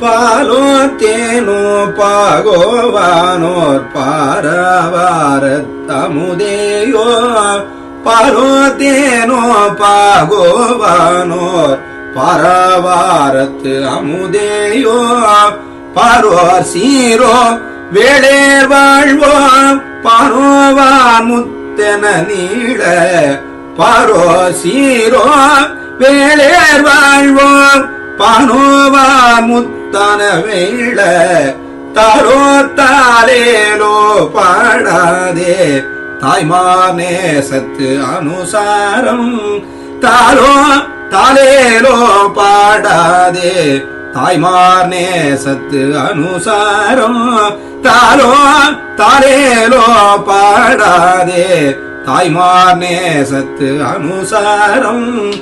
பாலோ தேனோ பாகோவானோர் பாரவாரத்தமுதேயோ பாலோ தேனோ பாகோவானோர் பரவாரத்து அமுதேயோ பரோர் zero வேளேர் வாழ்வோ பாரோவான் முத்தன நீள பரோ zero வேளேர் வாழ்வோ பானோவான் முத்தன வேள தரோ தாலேலோ பாடாதே தாய்மார் நேசத்து அனுசாரம் தாரோ தாலேலோ பாடாதே. தாய்மார் நேசத்து அனுசாரம். தாலோ தாலேலோ பாடாதே. தாய்மார் நேசத்து அனுசாரம்.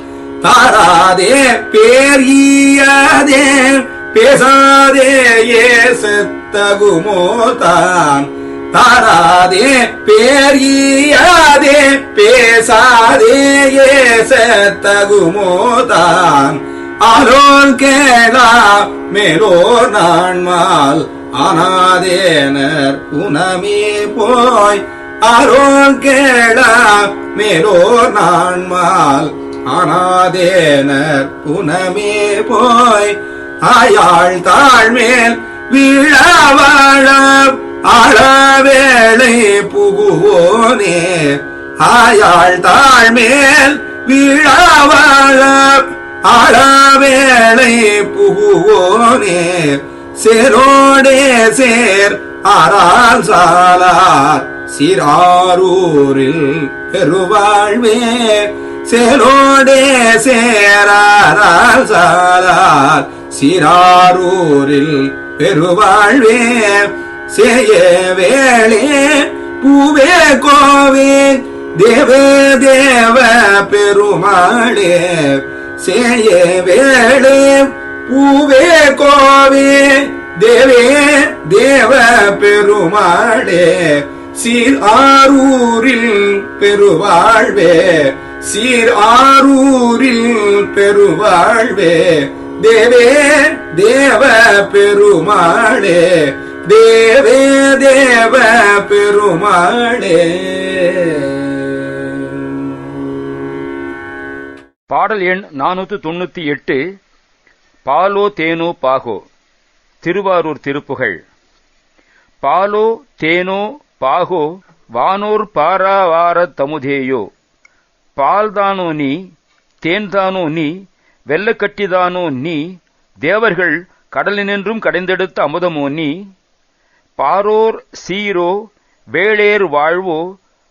தாராதே பேர் ஈயாதே. பேசாதே ஏசத்தகுமோ தான் தாராதே பேரியாதே பேசாதே ஏசத்தகுமோ தான் ஆரோன் கேளா மேலோ நான்மால் அனாதேனர் உணமே போய். அருள் கேளா மேலோ நான்மால் அனாதேனர் புனமே போய். ஆயாள் தாழ்மேல் விழாவாழ ஆழ புகுவோனே ஆயாள் தாழ்மேல் வீழாவாழ ஆழவேளை புகுவோனே. சேரோடே சேர் ஆறால் சாலார் சிறாரூரில் பெருவாழ்வே. சேரோடே சேராரால் சாலார் சிறாரூரில் பெருவாழ்வே. சேய வேளே பூவே கோவே தேவ தேவ பெருமாளே சேய வேளே. பூவே கோவே தேவே தேவ பெருமாளே சீர் ஆரூரில் பெருவாழ்வே சீர் ஆரூரில் பெருவாழ்வே தேவே தேவ பெருமாளே தேவே தேவ பெருமாளே. பாடல் எண் நானூத்து தொண்ணூத்தி எட்டு பாலோ தேனோ பாகோ திருவாரூர் திருப்புகழ். பாலோ தேனோ பாகோ வானோர் பாராவார தமுதேயோ. பால்தானோ நீ தேன்தானோ நீ வெள்ளக்கட்டிதானோ நீ தேவர்கள் கடலினின்றும் கடைந்தெடுத்த அமுதமோ நீ. பாரோர் சீரோ வேளேர் வாழ்வோ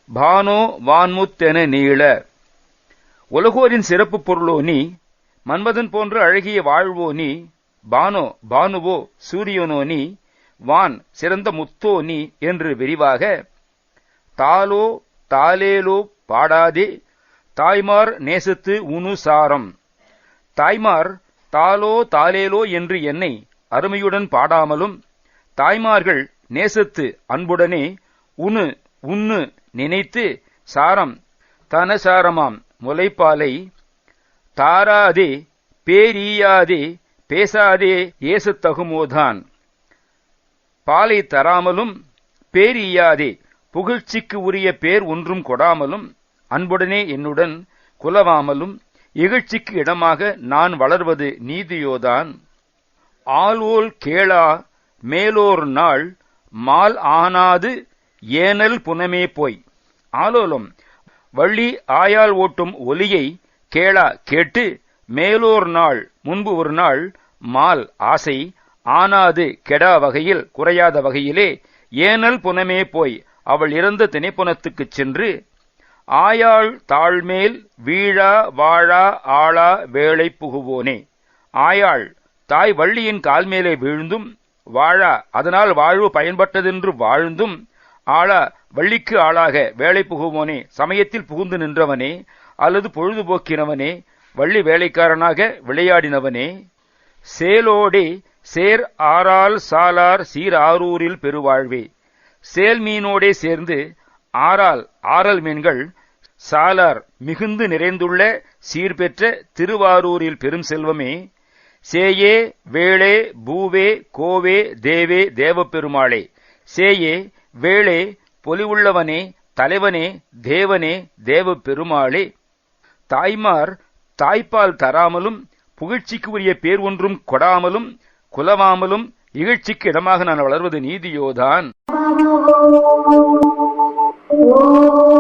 பானோ வான்முத்தென நீள. உலகோரின் சிறப்பு பொருளோ நீ மன்மதன் போன்ற அழகிய வாழ்வோ நீ பானோ பானுவோ சூரியனோ நீ வான் சிறந்த முத்தோ நீ என்று விரிவாக தாலோ தாலேலோ பாடாதே தாய்மார் நேசத்து உனுசாரம் தாய்மார் தாலோ தாலேலோ என்று என்னை அருமையுடன் பாடாமலும் தாய்மார்கள் நேசத்து அன்புடனே உனு உன்னு நினைத்து சாரம் தனசாரமாம் முலைப்பாலை. தாராதே பேரீயாதே பேசாதே ஏசத்தகுமோதான் பாலை தராமலும் பேரீயாதே புகழ்ச்சிக்கு உரிய பேர் ஒன்றும் கொடாமலும் அன்புடனே என்னுடன் குலவாமலும் இகழ்ச்சிக்கு இடமாக நான் வளர்வது நீதியோதான். ஆள்வோல் கேளா மேலோர் நாள் மால் ஆனாது ஏனல் புனமே போய். ஆலோலம் வள்ளி ஆயால் ஓட்டும் ஒலியை கேளா கேட்டு மேலோர் நாள் முன்பு ஒரு நாள் மால் ஆசை ஆனாது கெடா வகையில் குறையாத வகையிலே ஏனல் புனமே போய். அவள் இறந்த தினைப்புனத்துக்குச் சென்று ஆயாள் தாழ்மேல் வீழா வாழா ஆளா வேளை புகுவோனே. ஆயாள் தாய் வள்ளியின் கால்மேலே வீழ்ந்தும் வாழா. அதனால் வாழ்வு பயன்பட்டதென்று வாழ்ந்தும் ஆளா வள்ளிக்கு ஆளாக வேலை புகுவோனே சமயத்தில் புகுந்து நின்றவனே அல்லது பொழுதுபோக்கினவனே வள்ளி வேலைக்காரனாக விளையாடினவனே. சேலோடே சேர் ஆறால் சாலார் சீர் ஆரூரில் பெருவாழ்வே. சேல் மீனோடே சேர்ந்து ஆறால் ஆறல் மீன்கள் சாலார் மிகுந்து நிறைந்துள்ள சீர்பெற்ற திருவாரூரில் பெரும் செல்வமே. சேயே வேளே பூவே கோவே தேவே தேவப்பெருமாளே. சேயே வேளே பொலிவுள்ளவனே தலைவனே தேவனே தேவப்பெருமாளே. தாய்மார் தாய்ப்பால் தராமலும் புகழ்ச்சிக்கு உரிய பேர் ஒன்றும் கொடாமலும் குலவாமலும் இகழ்ச்சிக்கு இடமாக நான் வளர்வது நீதியோதான்.